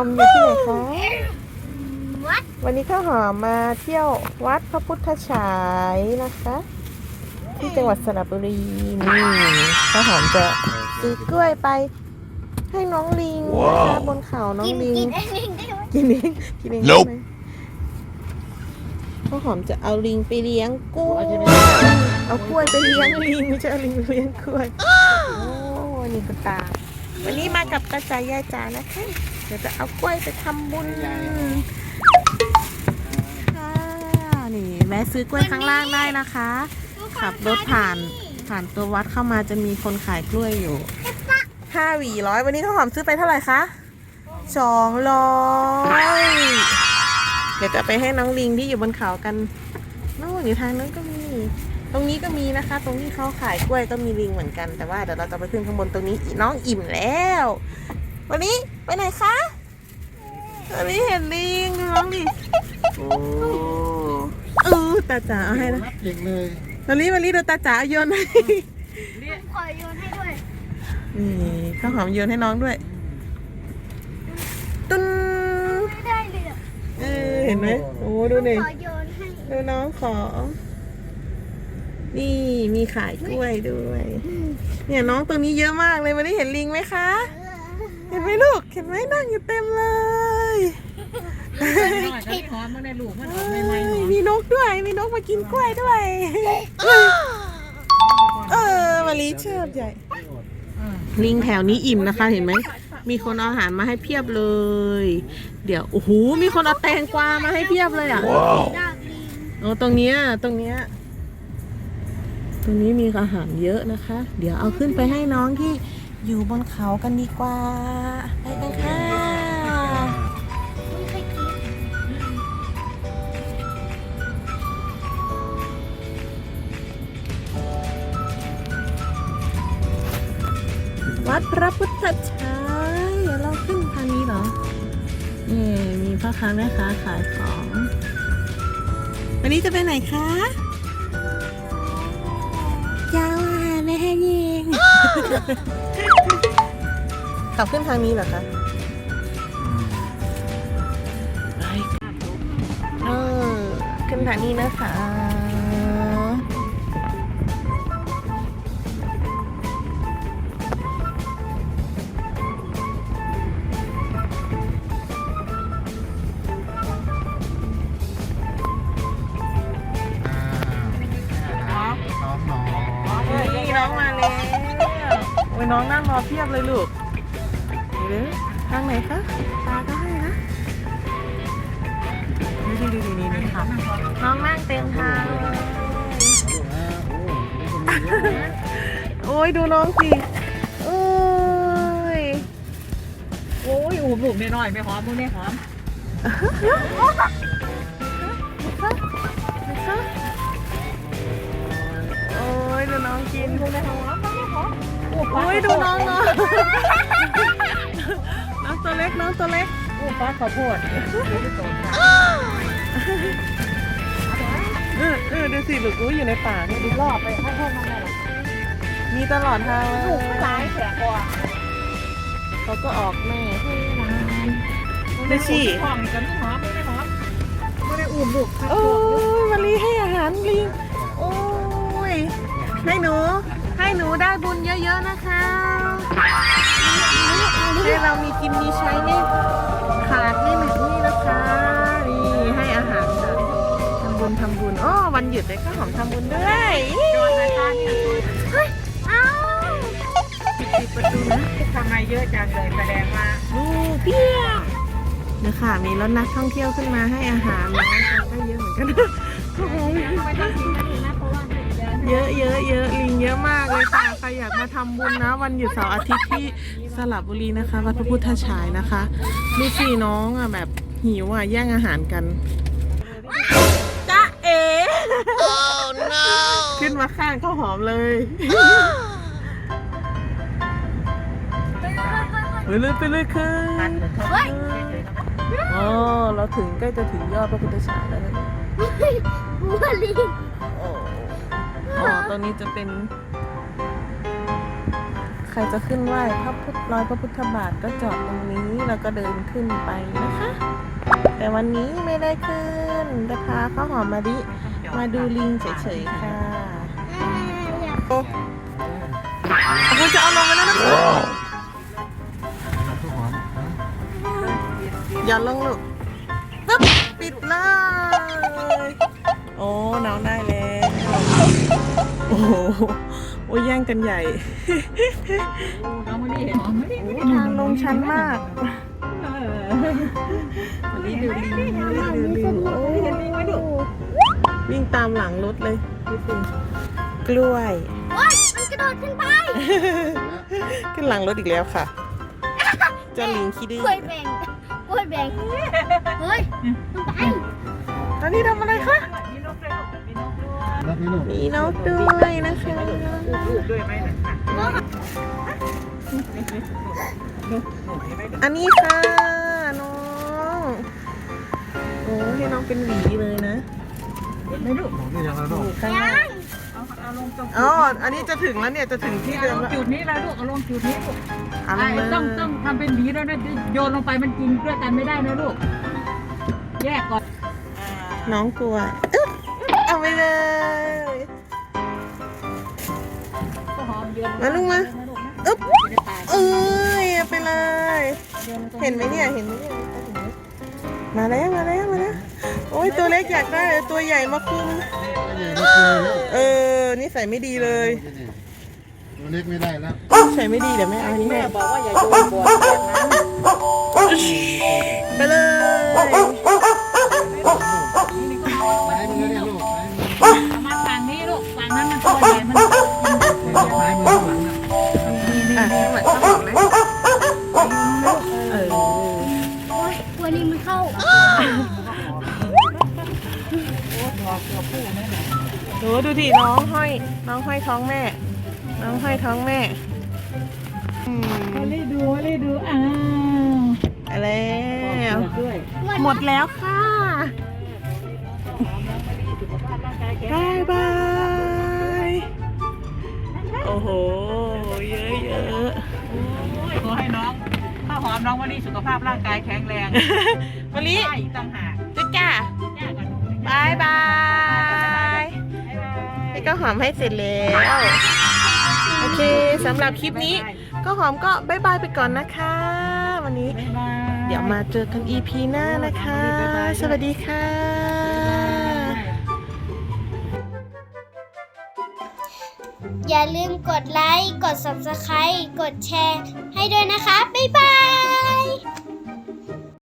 อมอยู่ที่ไหนคะวัดวันนี้ข้าวหอมมาเที่ยววัดพระพุทธฉายนะคะ ที่จังหวัดสระบุรีนี่ข้าวหอมจะซื้อกล้วยไป ให้น้องลิงนะคะบนเขาน้องกินลิงกินเองได้ไหมกินเองกินเองได้ Nope ไหมข้าวหอมจะเอาลิงไปเลี้ยงกล้วยเอากล้วยไปเลี้ยงลิงไม่ใช่เอาลิงไปเลี้ยงกล้วยโอ้นี่คุณตาวันนี้มากับตาจ๋ายายจ๋านะคะเดี๋ยวจะเอากล้วยไปทำบุญค่ะนี่แวะซื้อกล้วยข้างล่างได้นะคะ ขับรถผ่านผ่านตัววัดเข้ามาจะมีคนขายกล้วยอยู่ห้าหวีร้อยวันนี้ข้าวหอมซื้อไปเท่าไหร่คะสองร้อยเดี๋ยวจะไปให้น้องลิงที่อยู่บนเขากันนู่นอยู่ทางนั้นก็มี ตรงนี้ก็มีนะคะ ตรงที่เขาขายกล้วยก็มีลิงเหมือนกัน แต่ว่าเดี๋ยวเราจะไปขึ้นข้างบนตรงนี้น้องอิ่มแล้ว วันนี้ไปไหนคะวันนี้เห็นลิงดูน้องดิโอ้เออตาจ๋าเอาให้นะเด็กเลยวันนี้วันนี้ดูตาจ๋าโยนให้ขอโยนให้ด้วยนี่ข้าวหอมโยนให้น้องด้วยตุ้นไม่ได้เลยอะเออเห็นไหมโอ้ดูนี่ขอโยนให้ดูน้องขอ นี่มีขายกล้วยด้วย เนี่ยน้องตัวนี้เยอะมากเลยวันนี้เห็นลิงไหมคะ เห็นไหมลูก เห็นไหมนั่งอยู่เต็มเลยหน่อยก็มีหอมมาในลูกมันออกใหม่ๆหอมมีนกด้วย มีนกมากินกล้วยด้วย เออมาลีเชิดใหญ่ ลิงแถวนี้อิ่มนะคะเห็นไหม มีคนเอาอาหารมาให้เพียบเลย เดี๋ยว โอ้โห มีคนเอาแตงกวามาให้เพียบเลยอะดากลิงโอ้ตรงเนี้ย ตรงเนี้ย ตรงนี้มีอาหารเยอะนะคะ เดี๋ยวเอาขึ้นไปให้น้องที่ อยู่บนเขากันดีกว่า ไปกันค่ะไม่เคยกินวัดพระพุทธชัยเดี๋ยวเราขึ้นทางนี้เหรอนี่มีพ่อค้าแม่ค้าขายของ วันนี้จะไปไหนคะเจ้าอาหารแม่ให้ยิง ขับขึ้นทางนี้เหรอคะเออขึ้นทางนี้นะคะน้องน้องนี่น้องมาแล้วโอ้ยน้องนั่งรอเพียบเลยลูก เดี๋ยวทางไหนคะตาก็ให้นะนี่ดูดูนี่นี่ค่ะน้องนั่งเต็มทางเลยโอ้ยดูน้องสิโอ้ยโอ้ยอูบลูกน้อยๆไม่หอมมึงไม่หอมนะคะโอ้ยดูน้องกินดูในท้องน้องไม่หอมโอ้ยดูน้องเนาะน้องตัว เล็กน้องตัวเล็กอูฟ้าข้าวโพดเออเออดูสิลูกอู้อยู่ในป่าเนี่ยดูรอบไปข้าวโพดมันอะไรมีตลอดทางเลยลูกหลายแสกกว่าเขาก็ออกแม่ให้ร้านดูสิหอมกันไม่หอมไม่หอมไม่ได้อูบลูกโอ้ยมาลีให้อาหารลิงโอ้ยให้หนูให้หนูได้บุญเยอะๆนะคะ ให้เรามีกินมีใช้ไม่ขาดไม่หนักนี่นะคะนี่ให้อาหารค่ะทำบุญทำบุญอ้อวันหยุดเลยข้าวหอมทำบุญด้วยโดนรายการนี่อ้าวปิดประตูนะทำไมเยอะจังเลยแสดงว่าดูเปี้ยนะคะมีรถนักท่องเที่ยวขึ้นมาให้อาหารน้องก็เยอะเหมือนกันโอ้โหไม่ต้องกินกันนะเพราะว่า เยอะเยอะเยอะเยอะลิงเยอะมากเลยค่ะใครอยากมาทำบุญนะ วันหยุดเสาร์อาทิตย์ที่สระบุรีนะคะ วัดพระพุทธฉายนะคะดูสิน้องอะแบบหิวอะแย่งอาหารกันจ้าเอขึ้นมาข้างข้าวหอมเลยไปเลยไปเลยค่ะเฮ้ยอ๋อเราถึงใกล้จะถึงยอดพระพุทธฉายแล้วนะหัวลิง อ๋อตอนนี้จะเป็น ใครจะขึ้นไหว้พระพุทธร้อยพระพุทธบาทก็จอดตรงนี้แล้วก็เดินขึ้นไปนะคะ แต่วันนี้ไม่ได้ขึ้นจะพาข้าวหอมมาดิมาดูลิงเฉยๆค่ะอ่าอยากโอ้คุณจะเอาลงมาแล้วนะคะทุกคนอย่าลงลูกปึ๊บปิดเลย โอ้ น้องได้แล้วโอ้โหโอ้ยแย่งกันใหญ่น้องไม่ได้เห็นน้องไม่ได้ทางลงชันมากวันนี้ดูลิงดูลิงโอ้วิ่งตามหลังรถเลยดูสิกล้วยโอ๊ยมันกระโดดขึ้นไป ขึ้นหลังรถอีกแล้วค่ะเจ้าลิงขี้ดื้อกล้วยแบ่งกล้วยแบ่งเฮ้ยมันไปตอนนี้ทำอะไรคะ มีนกด้วยนะคะลูกด้วยไหมนะลูกเห็นไหมอันนี้ค่ะน้องโอ้ให้น้องเป็นหวีเลยนะเห็นไหมลูกบอกนี่ยังแล้วลูกข้างหน้าเอาเอาลงตรงอ๋อ อันนี้จะถึงแล้วเนี่ยจะถึงที่ที่เดิเดิมมแล้วจุดนี้แล้วลูกเอาลงจุดนี้ลูกเอาลงเลยต้องต้องทำเป็นหวีแล้วนะโยนลงไปมันกินด้วยกันไม่ได้นะลูกแยกก่อนน้องกลัวอึ๊บเอาไปเลย มโยนมาลูกมาอึ๊บไม่ได้ตายเอ้ยเอาไปเลย เห็นไหมเนี่ยเห็นไหมเนี่ยมาแล้วมาแล้วมาแล้วโอ้ยตัวเล็กอยากได้เลยตัวใหญ่มาคุมไม่ได้ไม่เคยแล้วเออนิสัยไม่ดีเลยตัวเล็กไม่ได้แล้วนิสัยไม่ดีเดี๋ยวแม่เอาอันนี้แม่ให้บอกว่าอย่าโยนบ่อแบบนั้นไปเลย วนี้มันเข้าโหดูดิน้องห้อย น้องห้อยท้องแม่ น้องห้อยท้องแม่อืมเอาเลยดูเอาเลยดูอ้าวไปแล้วด้วยหมดแล้วค่ะบายบาย โอ้โห เยอะเยอะ ขอให้น้อง หอมน้องวันนี้สุขภาพร่างกายแข็งแรงๆวันนี้ได้อีกต่างหากจุ๊จ้ายากกว่าหนูบายบายบ๊ายบายพี่ก็หอมให้เสร็จแล้ว โอเคสำหรับคลิปนี้ ก็หอมก็บายบายไปก่อนนะคะ วันนี้บ๊ายบายเดี๋ยวมาเจอกัน EP หน้านะคะ สวัสดีค่ะ อย่าลืมกดไลค์ กด subscribe กดแชร์ ให้ด้วยนะคะ บ๊ายบาย